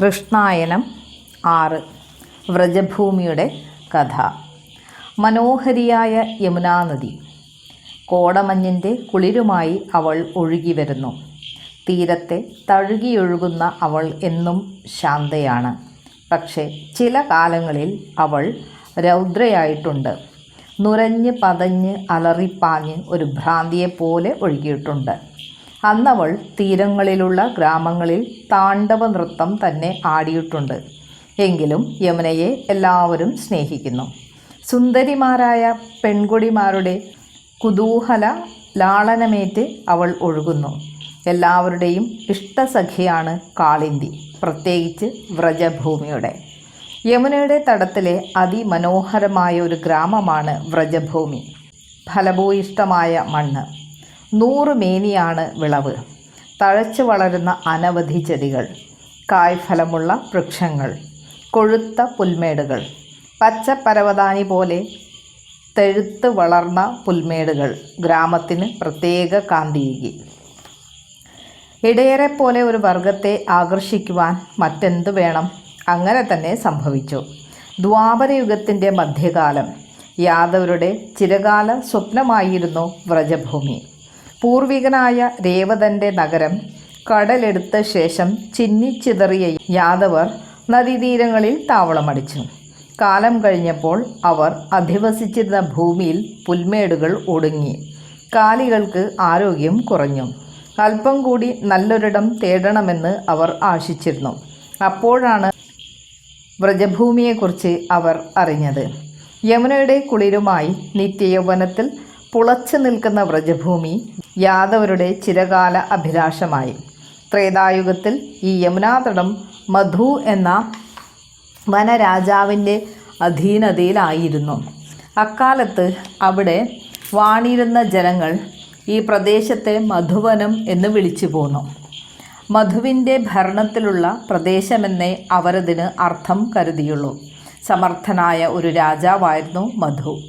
കൃഷ്ണായനം ആറ്. വ്രജഭൂമിയുടെ കഥ. മനോഹരിയായ യമുനാ നദി കോടമഞ്ഞിന്റെ കുളിരുമായി അവൾ ഒഴുകി വരുന്നു തീരത്തെ തഴുകിയൊഴുകുന്ന അവൾ എന്നും ശാന്തയാണ്. പക്ഷേ ചില കാലങ്ങളിൽ അവൾ രൗദ്രയായിട്ടുണ്ട്. നുരഞ്ഞ് പതഞ്ഞ് അലറിപ്പാഞ്ഞ് ഒരു ഭ്രാന്തിയെപ്പോലെ ഒഴുകിയിട്ടുണ്ട്. അന്നവൾ തീരങ്ങളിലുള്ള ഗ്രാമങ്ങളിൽ താണ്ഡവ നൃത്തം തന്നെ ആടിയിട്ടുണ്ട്. എങ്കിലും യമുനയെ എല്ലാവരും സ്നേഹിക്കുന്നു. സുന്ദരിമാരായ പെൺകുടിമാരുടെ കുതൂഹല ലാളനമേറ്റ് അവൾ ഒഴുകുന്നു. എല്ലാവരുടെയും ഇഷ്ടസഖിയാണ് കാളിന്തി പ്രത്യേകിച്ച് വ്രജഭൂമിയുടെ. യമുനയുടെ തടത്തിലെ അതിമനോഹരമായ ഒരു ഗ്രാമമാണ് വ്രജഭൂമി. ഫലഭൂയിഷ്ടമായ മണ്ണ്. നൂറ് മേനിയാണ് വിളവ്. തഴച്ചു വളരുന്ന അനവധി ചെടികൾ. കായ്ഫലമുള്ള വൃക്ഷങ്ങൾ. കൊഴുത്ത പുൽമേടുകൾ. പച്ച പരവതാനി പോലെ തെഴുത്ത് വളർന്ന പുൽമേടുകൾ. ഗ്രാമത്തിന് പ്രത്യേക കാന്തിയേകി ഇടയരെ പോലെ ഒരു വർഗത്തെ ആകർഷിക്കുവാൻ മറ്റെന്ത് വേണം? അങ്ങനെ തന്നെ സംഭവിച്ചു. ദ്വാപരയുഗത്തിന്റെ മധ്യകാലം. യാദവരുടെ ചിരകാല സ്വപ്നമായിരുന്നു വ്രജഭൂമി. പൂർവികനായ രേവതന്റെ നഗരം കടലെടുത്ത ശേഷം ചിന്നിച്ചിതറിയ യാദവർ നദീതീരങ്ങളിൽ താവളമടിച്ചു കാലം കഴിഞ്ഞപ്പോൾ അവർ അധിവസിച്ചിരുന്ന ഭൂമിയിൽ പുൽമേടുകൾ ഒടുങ്ങി. കാലികൾക്ക് ആരോഗ്യം കുറഞ്ഞു. അല്പം കൂടി നല്ലൊരിടം തേടണമെന്ന് അവർ ആശിച്ചിരുന്നു. അപ്പോഴാണ് വ്രജഭൂമിയെക്കുറിച്ച് അവർ അറിഞ്ഞത്. യമുനയുടെ കുളിരുമായി നിത്യയൗവനത്തിൽ പുളച്ചു നിൽക്കുന്ന വ്രജഭൂമി യാദവരുടെ ചിരകാല അഭിലാഷമായി. ത്രേതായുഗത്തിൽ ഈ യമുനാതടം മധു എന്ന വനരാജാവിന്റെ അധീനതയിലായിരുന്നു. അക്കാലത്ത് അവിടെ വാണിരുന്ന ജനങ്ങൾ ഈ പ്രദേശത്തെ മധുവനം എന്ന് വിളിച്ചു പോന്നു. മധുവിന്റെ ഭരണത്തിലുള്ള പ്രദേശമെന്നേ അവരതിന് അർത്ഥം കരുതിയുള്ളൂ. സമർത്ഥനായ ഒരു രാജാവായിരുന്നു മധു.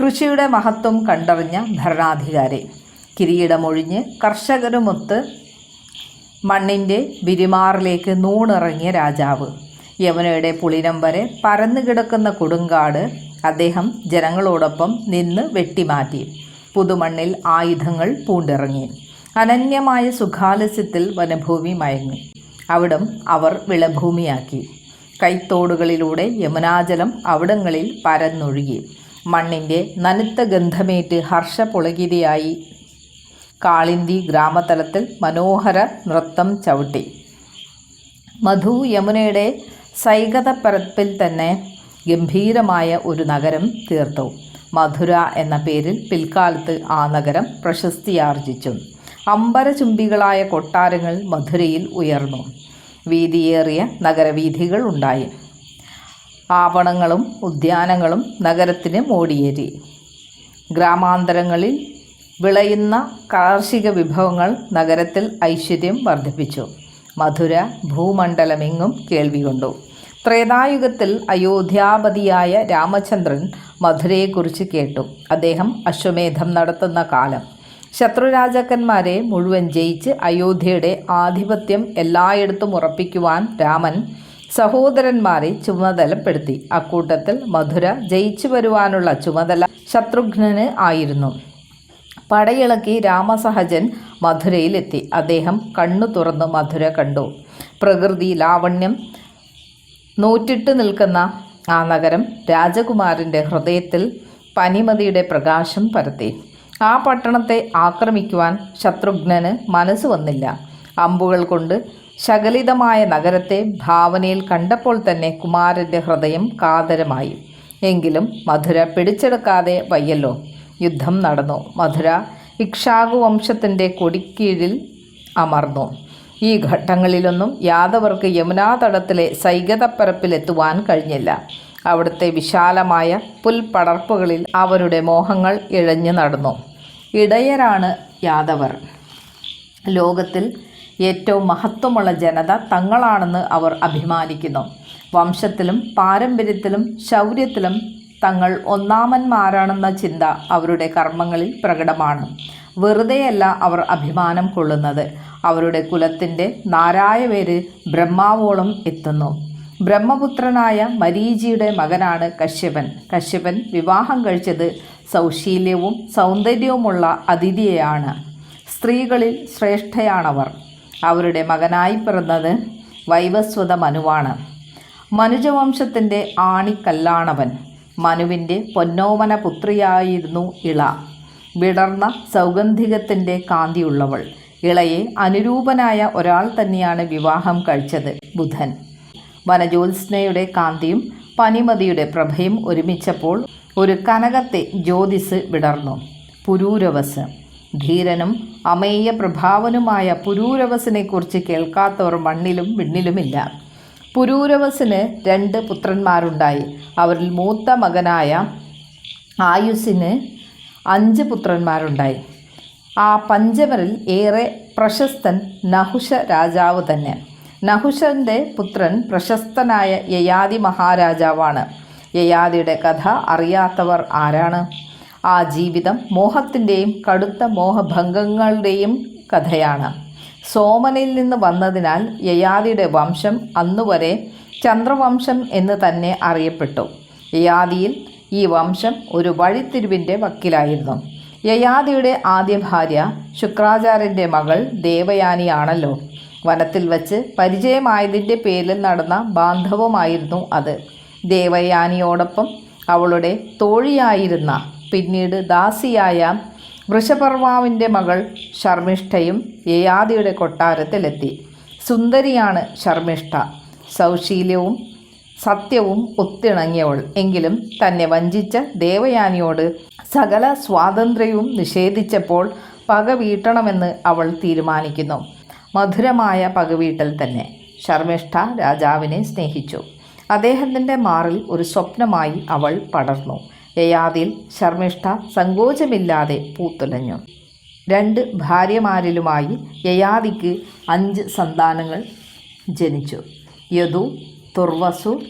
കൃഷിയുടെ മഹത്വം കണ്ടറിഞ്ഞ ഭരണാധികാരി. കിരീടമൊഴിഞ്ഞ് കർഷകരുമൊത്ത് മണ്ണിന്റെ വിരിമാറിലേക്ക് നൂണിറങ്ങിയ രാജാവ്. യമുനയുടെ പുളിനം വരെ പരന്നു കിടക്കുന്ന കൊടുങ്കാട് അദ്ദേഹം ജനങ്ങളോടൊപ്പം നിന്ന് വെട്ടിമാറ്റി. പുതുമണ്ണിൽ ആയുധങ്ങൾ പൂണ്ടിറങ്ങി. അനന്യമായ സുഖാലസ്യത്തിൽ വനഭൂമി മയങ്ങി. അവിടം അവർ വിളഭൂമിയാക്കി. കൈത്തോടുകളിലൂടെ യമുനാജലം അവിടങ്ങളിൽ പരന്നൊഴുകി. മണ്ണിന്റെ നനുത്ത ഗന്ധമേറ്റ് ഹർഷപുളകിരിയായി കാളിന്തി ഗ്രാമതലത്തിൽ മനോഹര നൃത്തം ചവിട്ടി. മധു യമുനയുടെ സൈകതപ്പരപ്പിൽ തന്നെ ഗംഭീരമായ ഒരു നഗരം തീർത്തു. മധുര എന്ന പേരിൽ പിൽക്കാലത്ത് ആ നഗരം പ്രശസ്തിയാർജിച്ചു. അമ്പരചുംബികളായ കൊട്ടാരങ്ങൾ മധുരയിൽ ഉയർന്നു. വീതിയേറിയ നഗരവീഥികൾ ഉണ്ടായി. ആവണങ്ങളും ഉദ്യാനങ്ങളും നഗരത്തിന് മോടിയേറി. ഗ്രാമാന്തരങ്ങളിൽ വിളയുന്ന കാർഷിക വിഭവങ്ങൾ നഗരത്തിൽ ഐശ്വര്യം വർദ്ധിപ്പിച്ചു. മധുര ഭൂമണ്ഡലമെങ്ങും കേൾവി കൊണ്ടു. ത്രേതായുഗത്തിൽ അയോധ്യാപതിയായ രാമചന്ദ്രൻ മധുരയെക്കുറിച്ച് കേട്ടു. അദ്ദേഹം അശ്വമേധം നടത്തുന്ന കാലം. ശത്രുരാജാക്കന്മാരെ മുഴുവൻ ജയിച്ച് അയോധ്യയുടെ ആധിപത്യം എല്ലായിടത്തും ഉറപ്പിക്കുവാൻ രാമൻ സഹോദരന്മാരെ ചുമതലപ്പെടുത്തി. അക്കൂട്ടത്തിൽ മധുര ജയിച്ചു വരുവാനുള്ള ചുമതല ശത്രുഘ്നന് ആയിരുന്നു. പടയിളക്കി രാമസഹജൻ മധുരയിലെത്തി. അദ്ദേഹം കണ്ണു തുറന്ന് മധുര കണ്ടു. പ്രകൃതി ലാവണ്യം നൂറ്റിട്ട് നിൽക്കുന്ന ആ നഗരം രാജകുമാരന്റെ ഹൃദയത്തിൽ പനിമതിയുടെ പ്രകാശം പരത്തി. ആ പട്ടണത്തെ ആക്രമിക്കുവാൻ ശത്രുഘ്നന് മനസ്സ് വന്നില്ല. അമ്പുകൾ കൊണ്ട് ശകലിതമായ നഗരത്തെ ഭാവനയിൽ കണ്ടപ്പോൾ തന്നെ കുമാരന്റെ ഹൃദയം കാതരമായി. എങ്കിലും മധുര പിടിച്ചെടുക്കാതെ വയ്യല്ലോ. യുദ്ധം നടന്നു. മധുര ഇക്ഷാകു വംശത്തിന്റെ കൊടിക്കീഴിൽ അമർന്നു. ഈ ഘട്ടങ്ങളിലൊന്നും യാദവർക്ക് യമുനാതടത്തിലെ സൈകതപ്പരപ്പിലെത്തുവാൻ കഴിഞ്ഞില്ല. അവിടുത്തെ വിശാലമായ പുൽപ്പടർപ്പുകളിൽ അവരുടെ മോഹങ്ങൾ ഇഴഞ്ഞു നടന്നു. ഇടയരാണ് യാദവർ. ലോകത്തിൽ ഏറ്റവും മഹത്വമുള്ള ജനത തങ്ങളാണെന്ന് അവർ അഭിമാനിക്കുന്നു. വംശത്തിലും പാരമ്പര്യത്തിലും ശൗര്യത്തിലും തങ്ങൾ ഒന്നാമന്മാരാണെന്ന ചിന്ത അവരുടെ കർമ്മങ്ങളിൽ പ്രകടമാണ്. വെറുതെയല്ല അവർ അഭിമാനം കൊള്ളുന്നത്. അവരുടെ കുലത്തിന്റെ നാരായ പേര് ബ്രഹ്മാവോളം എത്തുന്നു. ബ്രഹ്മപുത്രനായ മരീചിയുടെ മകനാണ് കശ്യപൻ. കശ്യപൻ വിവാഹം കഴിച്ചത് സൗശീല്യവും സൗന്ദര്യവുമുള്ള അതിഥിയെയാണ്. സ്ത്രീകളിൽ ശ്രേഷ്ഠയാണവർ. അവരുടെ മകനായി പിറന്നത് വൈവസ്വത മനുവാണ് മനുജവംശത്തിന്റെ ആണിക്കല്ലാണവൻ. മനുവിന്റെ പൊന്നോമന പുത്രിയായിരുന്നു ഇള. വിടർന്ന സൗഗന്ധികത്തിന്റെ കാന്തിയുള്ളവൾ. ഇളയെ അനുരൂപനായ ഒരാൾ തന്നെയാണ് വിവാഹം കഴിച്ചത് ബുധൻ. വനജ്യോത്സ്നയുടെ കാന്തിയും പനിമതിയുടെ പ്രഭയും ഒരുമിച്ചപ്പോൾ ഒരു കനകത്തെ ജ്യോതിസ് വിടർന്നു. പുരൂരവസ്. ധീരനും അമേയ പ്രഭാവനുമായ പുരൂരവസിനെക്കുറിച്ച് കേൾക്കാത്തവർ മണ്ണിലും വിണ്ണിലുമില്ല. പുരൂരവസിന് രണ്ട് പുത്രന്മാരുണ്ടായി. അവരിൽ മൂത്ത മകനായ ആയുസിന് അഞ്ച് പുത്രന്മാരുണ്ടായി. ആ പഞ്ചവരിൽ ഏറെ പ്രശസ്തൻ നഹുഷ രാജാവ് തന്നെ. നഹുഷന്റെ പുത്രൻ പ്രശസ്തനായ യയാതി മഹാരാജാവാണ്. യയാതിയുടെ കഥ അറിയാത്തവർ ആരാണ്? ആ ജീവിതം മോഹത്തിന്റെയും കടുത്ത മോഹഭംഗങ്ങളുടെയും കഥയാണ്. സോമനിൽ നിന്ന് വന്നതിനാൽ യയാദിയുടെ വംശം അന്നുവരെ ചന്ദ്രവംശം എന്ന് തന്നെ അറിയപ്പെട്ടു. യയാതിയിൽ ഈ വംശം ഒരു വഴിത്തിരിവിന്റെ വക്കിലായിരുന്നു. യയാദിയുടെ ആദ്യ ഭാര്യ ശുക്രാചാര്യന്റെ മകൾ ദേവയാനിയാണല്ലോ. വനത്തിൽ വച്ച് പരിചയമായതിന്റെ പേരിൽ നടന്ന ബാന്ധവമായിരുന്നു അത്. ദേവയാനിയോടൊപ്പം അവളുടെ തോഴിയായിരുന്ന പിന്നീട് ദാസിയായ വൃഷപർവാവിന്റെ മകൾ ശർമ്മിഷ്ഠയും യയാദിയുടെ കൊട്ടാരത്തിലെത്തി. സുന്ദരിയാണ് ശർമ്മിഷ്ഠ. സൗശീല്യവും സത്യവും ഒത്തിണങ്ങിയവൾ. എങ്കിലും തന്നെ വഞ്ചിച്ച ദേവയാനിയോട് സകല സ്വാതന്ത്ര്യവും നിഷേധിച്ചപ്പോൾ പക വീട്ടണമെന്ന് അവൾ തീരുമാനിക്കുന്നു. മധുരമായ പകവീട്ടൽ തന്നെ. ശർമ്മിഷ്ഠ രാജാവിനെ സ്നേഹിച്ചു. അദ്ദേഹത്തിന്റെ മാറിൽ ഒരു സ്വപ്നമായി അവൾ പടർന്നു. യയാതിൽ ശർമ്മിഷ്ഠ സങ്കോചമില്ലാതെ പൂത്തുലഞ്ഞു. രണ്ട് ഭാര്യമാരിലുമായി യയാദിക്ക് അഞ്ച് സന്താനങ്ങൾ ജനിച്ചു. യദു തുർവസു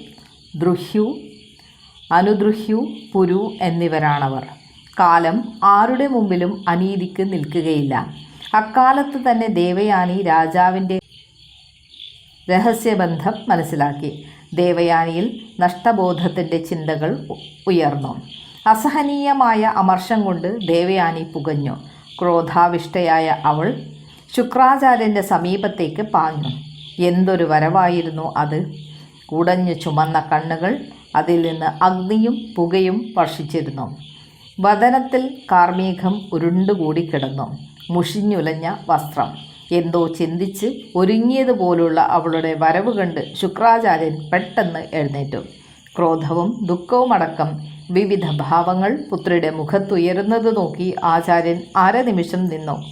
ദ്രുഹ്യു അനുദ്രുഹ്യു പുരു എന്നിവരാണവർ. കാലം ആരുടെ മുമ്പിലും അനീതിക്ക് നിൽക്കുകയില്ല. അക്കാലത്ത് തന്നെ ദേവയാനി രാജാവിന്റെ രഹസ്യബന്ധം മനസ്സിലാക്കി. ദേവയാനിയിൽ നഷ്ടബോധത്തിന്റെ ചിന്തകൾ ഉയർന്നു. അസഹനീയമായ അമർഷം കൊണ്ട് ദേവയാനി പുകഞ്ഞു. ക്രോധാവിഷ്ടയായ അവൾ ശുക്രാചാര്യന്റെ സമീപത്തേക്ക് പാഞ്ഞു. എന്തൊരു വരവായിരുന്നു അത്? ഉടഞ്ഞു ചുമന്ന കണ്ണുകൾ അതിൽ നിന്ന് അഗ്നിയും പുകയും വർഷിച്ചിരുന്നു. വതനത്തിൽ കാർമേഘം ഉരുണ്ടുകൂടി കിടന്നു. മുഷിഞ്ഞുലഞ്ഞ വസ്ത്രം. എന്തോ ചിന്തിച്ച് ഒരുങ്ങിയതുപോലുള്ള അവളുടെ വരവ് കണ്ട് ശുക്രാചാര്യൻ പെട്ടെന്ന് എഴുന്നേറ്റു. ക്രോധവും ദുഃഖവുമടക്കം വിവിധ ഭാവങ്ങൾ പുത്രിയുടെ മുഖത്തുയരുന്നത് നോക്കി ആചാര്യൻ അരനിമിഷം നിന്നു.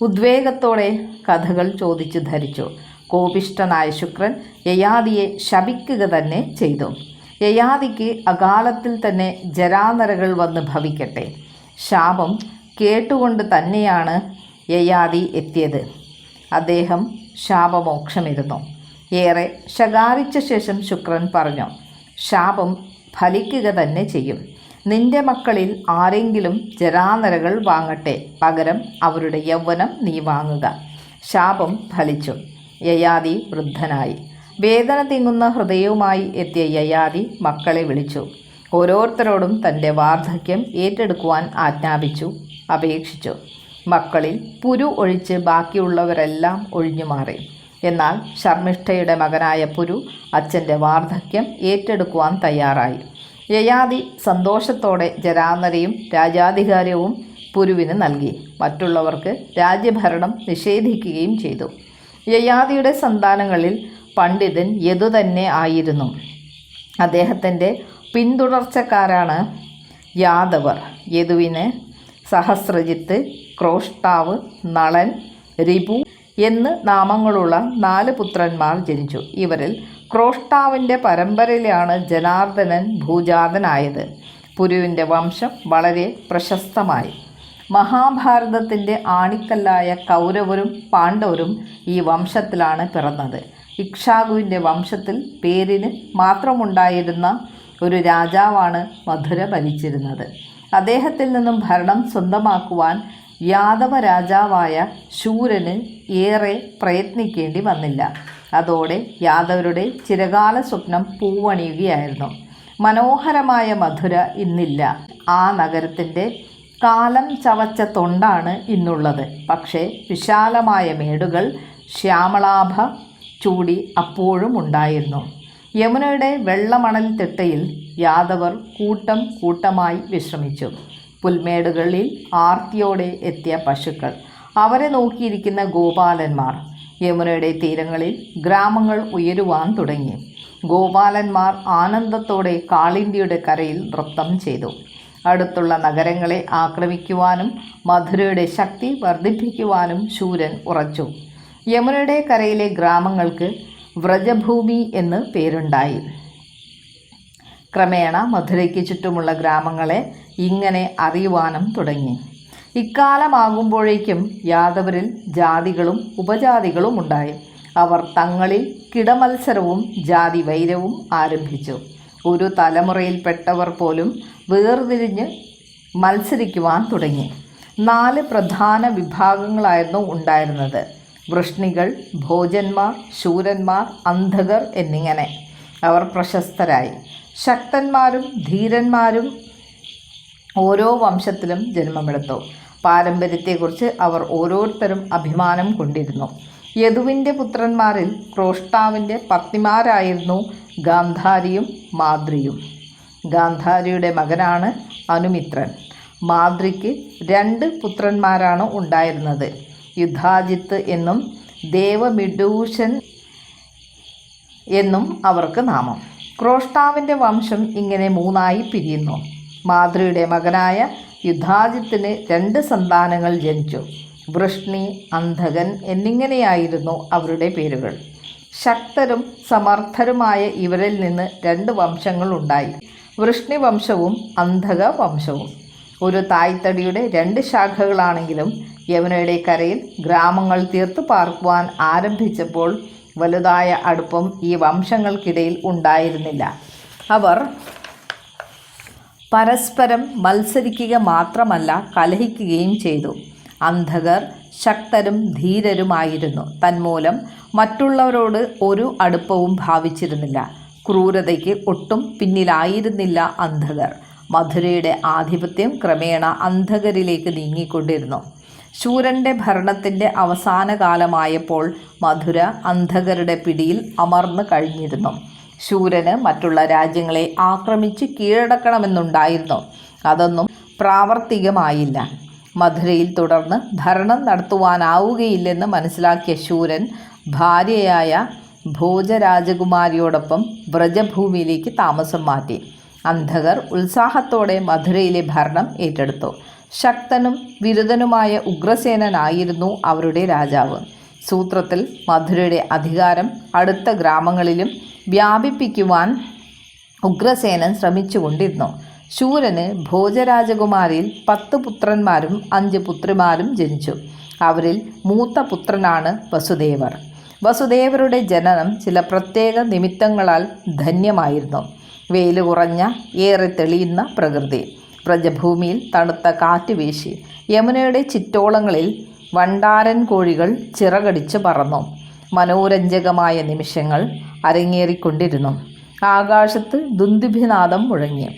ഉദ്വേഗത്തോടെ കഥകൾ ചോദിച്ചു ധരിച്ചു. കോപിഷ്ടനായ ശുക്രൻ യയാദിയെ ശപിക്കുക തന്നെ ചെയ്തു. യയാദിക്ക് അകാലത്തിൽ തന്നെ ജരാനരകൾ വന്ന് ഭവിക്കട്ടെ. ശാപം കേട്ടുകൊണ്ട് തന്നെയാണ് യയാദി എത്തിയത്. അദ്ദേഹം ശാപമോക്ഷമിരുന്നു. ഏറെ ശകാരിച്ച ശേഷം ശുക്രൻ പറഞ്ഞു ശാപം ഫലിക്കുക തന്നെ ചെയ്യും. നിന്റെ മക്കളിൽ ആരെങ്കിലും ജരാനരകൾ വാങ്ങട്ടെ പകരം അവരുടെ യൗവനം നീ വാങ്ങുക. ശാപം ഫലിച്ചു. യയാതി വൃദ്ധനായി. വേദന തിങ്ങുന്ന ഹൃദയവുമായി എത്തിയ യയാതി മക്കളെ വിളിച്ചു. ഓരോരുത്തരോടും തന്റെ വാർദ്ധക്യം ഏറ്റെടുക്കുവാൻ ആജ്ഞാപിച്ചു അപേക്ഷിച്ചു. മക്കളിൽ പുരു ഒഴിച്ച് ബാക്കിയുള്ളവരെല്ലാം ഒഴിഞ്ഞു മാറി. എന്നാൽ ശർമ്മിഷ്ഠയുടെ മകനായ പുരു അച്ഛന്റെ വാർദ്ധക്യം ഏറ്റെടുക്കുവാൻ തയ്യാറായി. യയാതി സന്തോഷത്തോടെ ജരാനരയും രാജാധികാരവും പുരുവിന് നൽകി. മറ്റുള്ളവർക്ക് രാജ്യഭരണം നിഷേധിക്കുകയും ചെയ്തു. യയാതിയുടെ സന്താനങ്ങളിൽ പണ്ഡിതൻ യദു തന്നെ ആയിരുന്നു. അദ്ദേഹത്തിന്റെ പിന്തുടർച്ചക്കാരാണ് യാദവർ. യദുവിന് സഹസ്രജിത്ത് ക്രോഷ്ടാവ് നളൻ റിബു എന്ന് നാമങ്ങളുള്ള നാല് പുത്രന്മാർ ജനിച്ചു. ഇവരിൽ ക്രോഷ്ടാവിന്റെ പരമ്പരയിലാണ് ജനാർദ്ദനൻ ഭൂജാതനായത്. പുരുവിന്റെ വംശം വളരെ പ്രശസ്തമായി. മഹാഭാരതത്തിന്റെ ആണിക്കല്ലായ കൗരവരും പാണ്ഡവരും ഈ വംശത്തിലാണ് പിറന്നത്. ഇക്ഷാകുവിന്റെ വംശത്തിൽ പേരിന് മാത്രമുണ്ടായിരുന്ന ഒരു രാജാവാണ് മധുര ഭരിച്ചിരുന്നത്. അദ്ദേഹത്തിൽ നിന്നും ഭരണം സ്വന്തമാക്കുവാൻ യാദവ രാജാവായ ശൂരന് ഏറെ പ്രയത്നിക്കേണ്ടി വന്നില്ല. അതോടെ യാദവരുടെ ചിരകാല സ്വപ്നം പൂവണിയുകയായിരുന്നു. മനോഹരമായ മധുര ഇന്നില്ല. ആ നഗരത്തിന്റെ കാലം ചവച്ച തൊണ്ടാണ് ഇന്നുള്ളത്. പക്ഷേ വിശാലമായ മേടുകൾ ശ്യാമളാഭ ചൂടി അപ്പോഴും ഉണ്ടായിരുന്നു. യമുനയുടെ വെള്ളമണൽ തിട്ടയിൽ യാദവർ കൂട്ടം കൂട്ടമായി വിശ്രമിച്ചു. പുൽമേടുകളിൽ ആർത്തിയോടെ എത്തിയ പശുക്കൾ. അവരെ നോക്കിയിരിക്കുന്ന ഗോപാലന്മാർ യമുനയുടെ തീരങ്ങളിൽ ഗ്രാമങ്ങൾ ഉയരുവാൻ തുടങ്ങി. ഗോപാലന്മാർ ആനന്ദത്തോടെ കാളിന്തിയുടെ കരയിൽ നൃത്തം ചെയ്തു. അടുത്തുള്ള നഗരങ്ങളെ ആക്രമിക്കുവാനും മധുരയുടെ ശക്തി വർദ്ധിപ്പിക്കുവാനും ശൂരൻ ഉറച്ചു. യമുനയുടെ കരയിലെ ഗ്രാമങ്ങൾക്ക് വ്രജഭൂമി എന്ന് പേരുണ്ടായി. ക്രമേണ മധുരയ്ക്ക് ചുറ്റുമുള്ള ഗ്രാമങ്ങളെ ഇങ്ങനെ അറിയുവാനും തുടങ്ങി. ഇക്കാലമാകുമ്പോഴേക്കും യാദവരിൽ ജാതികളും ഉപജാതികളും ഉണ്ടായി. അവർ തങ്ങളിൽ കിടമത്സരവും ജാതി വൈരവും ആരംഭിച്ചു. ഒരു തലമുറയിൽപ്പെട്ടവർ പോലും വേർതിരിഞ്ഞ് മത്സരിക്കുവാൻ തുടങ്ങി. നാല് പ്രധാന വിഭാഗങ്ങളായിരുന്നു ഉണ്ടായിരുന്നത്. വൃഷ്ണികൾ ഭോജന്മാർ ശൂരന്മാർ അന്ധകർ എന്നിങ്ങനെ. അവർ പ്രശസ്തരായി. ശക്തന്മാരും ധീരന്മാരും ഓരോ വംശത്തിലും ജന്മമെടുത്തു. പാരമ്പര്യത്തെക്കുറിച്ച് അവർ ഓരോരുത്തരും അഭിമാനം കൊണ്ടിരുന്നു. യദുവിന്റെ പുത്രന്മാരിൽ ക്രോഷ്ടാവിന്റെ പത്നിമാരായിരുന്നു ഗാന്ധാരിയും മാദ്രിയും ഗാന്ധാരിയുടെ മകനാണ് അനുമിത്രൻ. മാദ്രിക്ക് രണ്ട് പുത്രന്മാരാണ് ഉണ്ടായിരുന്നത്. യുദ്ധാജിത്ത് എന്നും ദേവമിഡൂഷൻ എന്നും അവർക്ക് നാമം. ക്രോഷ്ടാവിന്റെ വംശം ഇങ്ങനെ മൂന്നായി പിരിയുന്നു. മാതൃയുടെ മകനായ യുദ്ധാജിത്തിന് രണ്ട് സന്താനങ്ങൾ ജനിച്ചു. വൃഷ്ണി അന്ധകൻ എന്നിങ്ങനെയായിരുന്നു അവരുടെ പേരുകൾ. ശക്തരും സമർത്ഥരുമായ ഇവരിൽ നിന്ന് രണ്ട് വംശങ്ങൾ ഉണ്ടായി. വൃഷ്ണി വംശവും അന്ധക വംശവും. ഒരു തായ്തടിയുടെ രണ്ട് ശാഖകളാണെങ്കിലും യമുനയുടെ കരയിൽ ഗ്രാമങ്ങൾ തീർത്തു പാർക്കുവാൻ ആരംഭിച്ചപ്പോൾ വലുതായ അടുപ്പം ഈ വംശങ്ങൾക്കിടയിൽ ഉണ്ടായിരുന്നില്ല. അവർ പരസ്പരം മത്സരിക്കുക മാത്രമല്ല കലഹിക്കുകയും ചെയ്തു. അന്ധകർ ശക്തരും ധീരരുമായിരുന്നു. തന്മൂലം മറ്റുള്ളവരോട് ഒരു അടുപ്പവും ഭാവിച്ചിരുന്നില്ല. ക്രൂരതയ്ക്ക് ഒട്ടും പിന്നിലായിരുന്നില്ല അന്ധകർ. മധുരയുടെ ആധിപത്യം ക്രമേണ അന്ധകരിലേക്ക് നീങ്ങിക്കൊണ്ടിരുന്നു. ശൂരന്റെ ഭരണത്തിന്റെ അവസാന കാലമായപ്പോൾ മധുര അന്ധകരുടെ പിടിയിൽ അമർന്നു കഴിഞ്ഞിരുന്നു. ശൂരന് മറ്റുള്ള രാജ്യങ്ങളെ ആക്രമിച്ച് കീഴടക്കണമെന്നുണ്ടായിരുന്നു. അതൊന്നും പ്രാവർത്തികമായില്ല. മധുരയിൽ തുടർന്ന് ഭരണം നടത്തുവാനാവുകയില്ലെന്ന് മനസ്സിലാക്കിയ ശൂരൻ ഭാര്യയായ ഭോജരാജകുമാരിയോടൊപ്പം വ്രജഭൂമിയിലേക്ക് താമസം മാറ്റി. അന്ധകർ ഉത്സാഹത്തോടെ മധുരയിലെ ഭരണം ഏറ്റെടുത്തു. ശക്തനും വിരുദ്ധനുമായ ഉഗ്രസേനനായിരുന്നു അവരുടെ രാജാവ്. സൂത്രത്തിൽ മധുരയുടെ അധികാരം അടുത്ത ഗ്രാമങ്ങളിലും വ്യാപിപ്പിക്കുവാൻ ഉഗ്രസേനൻ ശ്രമിച്ചുകൊണ്ടിരുന്നു. ശൂരന് ഭോജരാജകുമാരിയിൽ പത്ത് പുത്രന്മാരും അഞ്ച് പുത്രിമാരും ജനിച്ചു. അവരിൽ മൂത്ത പുത്രനാണ് വസുദേവർ. വസുദേവരുടെ ജനനം ചില പ്രത്യേക നിമിത്തങ്ങളാൽ ധന്യമായിരുന്നു. വെയിൽ കുറഞ്ഞ ഏറെ തെളിയുന്ന പ്രകൃതി. പ്രജഭൂമിയിൽ തണുത്ത കാറ്റ് വീശി. യമുനയുടെ ചിറ്റോളങ്ങളിൽ വണ്ടാരൻ കോഴികൾ ചിറകടിച്ച് പറന്നു. മനോരഞ്ജകമായ നിമിഷങ്ങൾ അരങ്ങേറിക്കൊണ്ടിരുന്നു. ആകാശത്ത് ദുന്ദുഭിനാദം മുഴങ്ങി.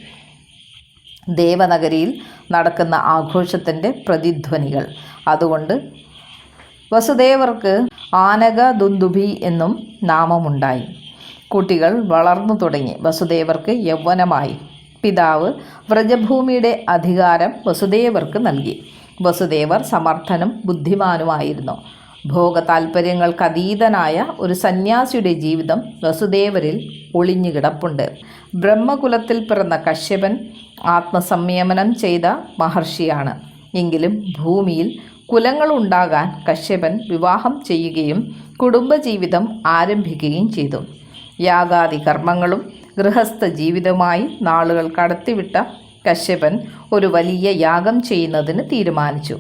ദേവനഗരിയിൽ നടക്കുന്ന ആഘോഷത്തിന്റെ പ്രതിധ്വനികൾ. അതുകൊണ്ട് വസുദേവർക്ക് ആനക ദുന്ദുഭി എന്നും നാമമുണ്ടായി. കുട്ടികൾ വളർന്നു തുടങ്ങി. വസുദേവർക്ക് യൗവനമായി. പിതാവ് വ്രജഭൂമിയുടെ അധികാരം വസുദേവർക്ക് നൽകി. വസുദേവർ സമർത്ഥനും ബുദ്ധിമാനുമായിരുന്നു. ഭോഗ താൽപ്പര്യങ്ങൾക്കതീതനായ ഒരു സന്യാസിയുടെ ജീവിതം വസുദേവരിൽ ഒളിഞ്ഞുകിടപ്പുണ്ട്. ബ്രഹ്മകുലത്തിൽ പിറന്ന കശ്യപൻ ആത്മസംയമനം ചെയ്ത മഹർഷിയാണ്. എങ്കിലും ഭൂമിയിൽ കുലങ്ങളുണ്ടാകാൻ കശ്യപൻ വിവാഹം ചെയ്യുകയും കുടുംബജീവിതം ആരംഭിക്കുകയും ചെയ്തു. യാഗാദി കർമ്മങ്ങളും ഗൃഹസ്ഥ ജീവിതമായി നാളുകൾ കടത്തിവിട്ട കശ്യപൻ ഒരു വലിയ യാഗം ചെയ്യുന്നതിന് തീരുമാനിച്ചു.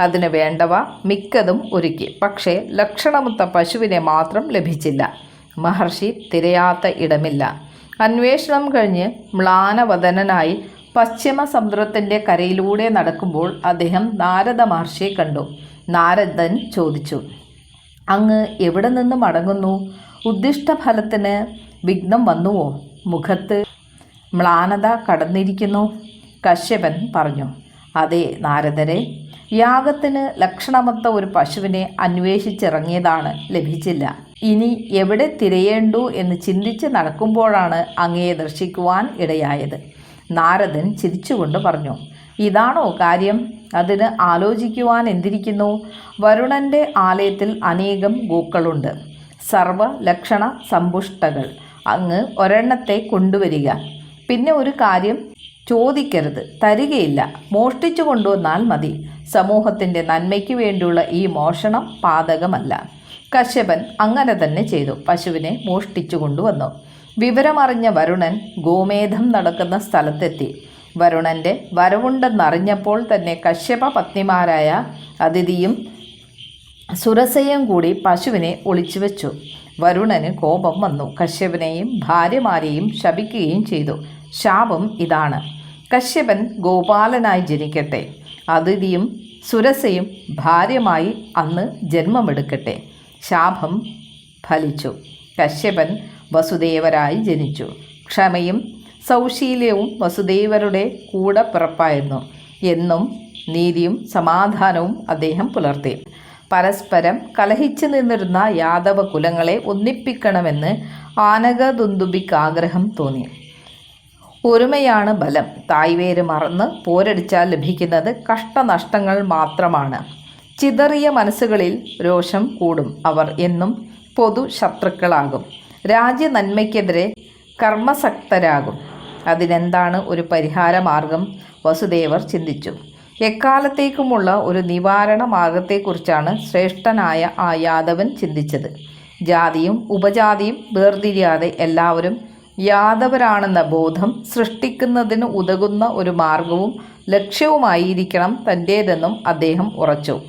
അതിന് വേണ്ടവ മിക്കതും ഒരുക്കി. പക്ഷേ ലക്ഷണമൊത്ത പശുവിനെ മാത്രം ലഭിച്ചില്ല. മഹർഷി തിരയാത്ത ഇടമില്ല. അന്വേഷണം കഴിഞ്ഞ് മ്ലാനവദനായി പശ്ചിമ സമുദ്രത്തിന്റെ കരയിലൂടെ നടക്കുമ്പോൾ അദ്ദേഹം നാരദ മഹർഷിയെ കണ്ടു. നാരദൻ ചോദിച്ചു അങ്ങ് എവിടെ നിന്ന് മടങ്ങുന്നു? ഉദ്ദിഷ്ടഫലത്തിന് വിഘ്നം വന്നുവോ? മുഖത്ത് മ്ലാനത കടന്നിരിക്കുന്നു കശ്യപൻ പറഞ്ഞു. അതെ നാരദരെ യാഗത്തിന് ലക്ഷണമൊത്ത ഒരു പശുവിനെ അന്വേഷിച്ചിറങ്ങിയതാണ് ലഭിച്ചില്ല. ഇനി എവിടെ തിരയേണ്ടു എന്ന് ചിന്തിച്ച് നടക്കുമ്പോഴാണ് അങ്ങയെ ദർശിക്കുവാൻ ഇടയായത്. നാരദൻ ചിരിച്ചുകൊണ്ട് പറഞ്ഞു ഇതാണോ കാര്യം? അതിന് ആലോചിക്കുവാൻ എന്തിരിക്കുന്നു? വരുണന്റെ ആലയത്തിൽ അനേകം ഗൂക്കളുണ്ട് സർവ ലക്ഷണ സമ്പുഷ്ടകൾ അങ്ങ് ഒരെണ്ണത്തെ കൊണ്ടുവരിക. പിന്നെ ഒരു കാര്യം ചോദിക്കരുത്. തരികയില്ല. മോഷ്ടിച്ചു കൊണ്ടുവന്നാൽ മതി. സമൂഹത്തിന്റെ നന്മയ്ക്ക് വേണ്ടിയുള്ള ഈ മോഷണം പാതകമല്ല. കശ്യപൻ അങ്ങനെ തന്നെ ചെയ്തു. പശുവിനെ മോഷ്ടിച്ചു കൊണ്ടുവന്നു. വിവരമറിഞ്ഞ വരുണൻ ഗോമേധം നടക്കുന്ന സ്ഥലത്തെത്തി. വരുണന്റെ വരവുണ്ടെന്നറിഞ്ഞപ്പോൾ തന്നെ കശ്യപ പത്നിമാരായ അതിഥിയും സുരസയും കൂടി പശുവിനെ ഒളിച്ചു വെച്ചു. വരുണന് കോപം വന്നു. കശ്യപനെയും ഭാര്യമാരെയും ശപിക്കുകയും ചെയ്തു. ശാപം ഇതാണ്. കശ്യപൻ ഗോപാലനായി ജനിക്കട്ടെ. അതിഥിയും സുരസയും ഭാര്യമായി അന്ന് ജന്മമെടുക്കട്ടെ. ശാപം ഫലിച്ചു. കശ്യപൻ വസുദേവരായി ജനിച്ചു. ക്ഷമയും സൗശീല്യവും വസുദേവരുടെ കൂടെ പിറപ്പായിരുന്നു. എന്നും നീതിയും സമാധാനവും അദ്ദേഹം പുലർത്തി. പരസ്പരം കലഹിച്ചു നിന്നിരുന്ന യാദവ കുലങ്ങളെ ഒന്നിപ്പിക്കണമെന്ന് ആനകദുന്ദുബിക്ക് ആഗ്രഹം തോന്നി. ഒരുമയാണ് ബലം. തായ്വേര് മറന്ന് പോരടിച്ചാൽ ലഭിക്കുന്നത് കഷ്ടനഷ്ടങ്ങൾ മാത്രമാണ്. ചിതറിയ മനസ്സുകളിൽ രോഷം കൂടും അവർ എന്നും പൊതു ശത്രുക്കളാകും രാജ്യ നന്മയ്ക്കെതിരെ കർമ്മസക്തരാകും. അതിനെന്താണ് ഒരു പരിഹാരമാർഗം? വസുദേവർ ചിന്തിച്ചു. എക്കാലത്തേക്കുമുള്ള ഒരു നിവാരണ മാർഗത്തെക്കുറിച്ചാണ് ശ്രേഷ്ഠനായ ആ യാദവൻ ചിന്തിച്ചത്. ജാതിയും ഉപജാതിയും വേർതിരിയാതെ എല്ലാവരും യാദവരാണെന്ന ബോധം സൃഷ്ടിക്കുന്നതിന് ഉതകുന്ന ഒരു മാർഗവും ലക്ഷ്യവുമായിരിക്കണം തന്റേതെന്നും അദ്ദേഹം ഉറച്ചു.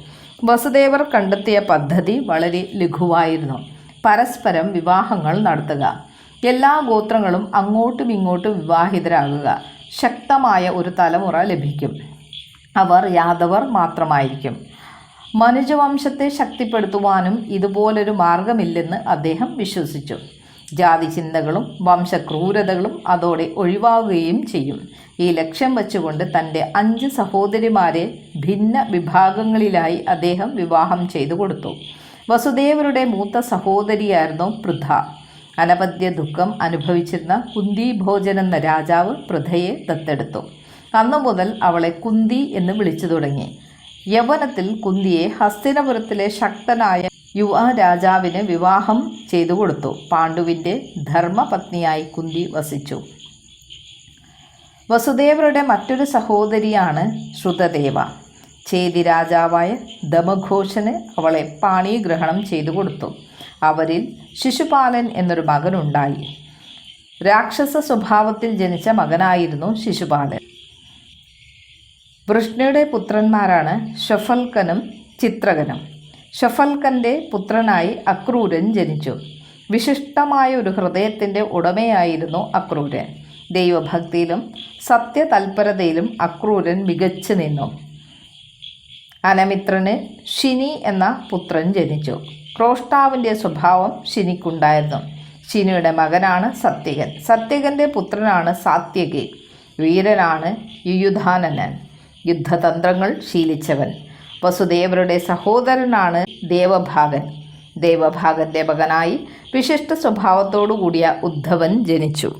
വസുദേവർ കണ്ടെത്തിയ പദ്ധതി വളരെ ലഘുവായിരുന്നു. പരസ്പരം വിവാഹങ്ങൾ നടത്തുക. എല്ലാ ഗോത്രങ്ങളും അങ്ങോട്ടും ഇങ്ങോട്ടും വിവാഹിതരാകുക ശക്തമായ ഒരു തലമുറ ലഭിക്കും. അവർ യാദവർ മാത്രമായിരിക്കും. മനുജവംശത്തെ ശക്തിപ്പെടുത്തുവാനും ഇതുപോലൊരു മാർഗമില്ലെന്ന് അദ്ദേഹം വിശ്വസിച്ചു. ജാതി ചിന്തകളും വംശക്രൂരതകളും അതോടെ ഒഴിവാകുകയും ചെയ്യും. ഈ ലക്ഷ്യം വച്ചുകൊണ്ട് തന്റെ അഞ്ച് സഹോദരിമാരെ ഭിന്ന വിഭാഗങ്ങളിലായി അദ്ദേഹം വിവാഹം ചെയ്തു കൊടുത്തു. വസുദേവരുടെ മൂത്ത സഹോദരിയായിരുന്നു പൃഥ. അനപദ്യ ദുഃഖം അനുഭവിച്ചിരുന്ന കുന്തി ഭോജൻ എന്ന രാജാവ് പൃഥയെ ദത്തെടുത്തു. അന്നു മുതൽ അവളെ കുന്തി എന്ന് വിളിച്ചു തുടങ്ങി. യവനത്തിൽ കുന്തിയെ ഹസ്തിനപുരത്തിലെ ശക്തനായ യുവ രാജാവിന് വിവാഹം ചെയ്തു കൊടുത്തു. പാണ്ഡുവിന്റെ ധർമ്മപത്നിയായി കുന്തി വസിച്ചു. വസുദേവരുടെ മറ്റൊരു സഹോദരിയാണ് ശ്രുതദേവ. ചേതി രാജാവായ ദമഘോഷന് അവളെ പാണീഗ്രഹണം ചെയ്തു കൊടുത്തു. അവരിൽ ശിശുപാലൻ എന്നൊരു മകനുണ്ടായി. രാക്ഷസ സ്വഭാവത്തിൽ ജനിച്ച മകനായിരുന്നു ശിശുപാലൻ. വൃഷ്ണയുടെ പുത്രന്മാരാണ് ഷഫൽക്കനും ചിത്രകനും. ഷഫൽക്കന്റെ പുത്രനായി അക്രൂരൻ ജനിച്ചു. വിശിഷ്ടമായ ഒരു ഹൃദയത്തിന്റെ ഉടമയായിരുന്നു അക്രൂരൻ. ദൈവഭക്തിയിലും സത്യതൽപരതയിലും അക്രൂരൻ മികച്ചു നിന്നു. അനമിത്രന് ഷിനി എന്ന പുത്രൻ ജനിച്ചു. ക്രോഷ്ടാവിന്റെ സ്വഭാവം ഷിനിക്കുണ്ടായിരുന്നു. ഷിനിയുടെ മകനാണ് സത്യകൻ. സത്യകന്റെ പുത്രനാണ് സാത്യകി. വീരനാണ് യുയുധാനനൻ. യുദ്ധതന്ത്രങ്ങൾ ശീലിച്ചവൻ. വസുദേവരുടെ സഹോദരനാണ് ദേവഭാഗൻ. ദേവഭാഗന്റെ മകനായി വിശിഷ്ട സ്വഭാവത്തോടു കൂടിയ ഉദ്ധവൻ ജനിച്ചു.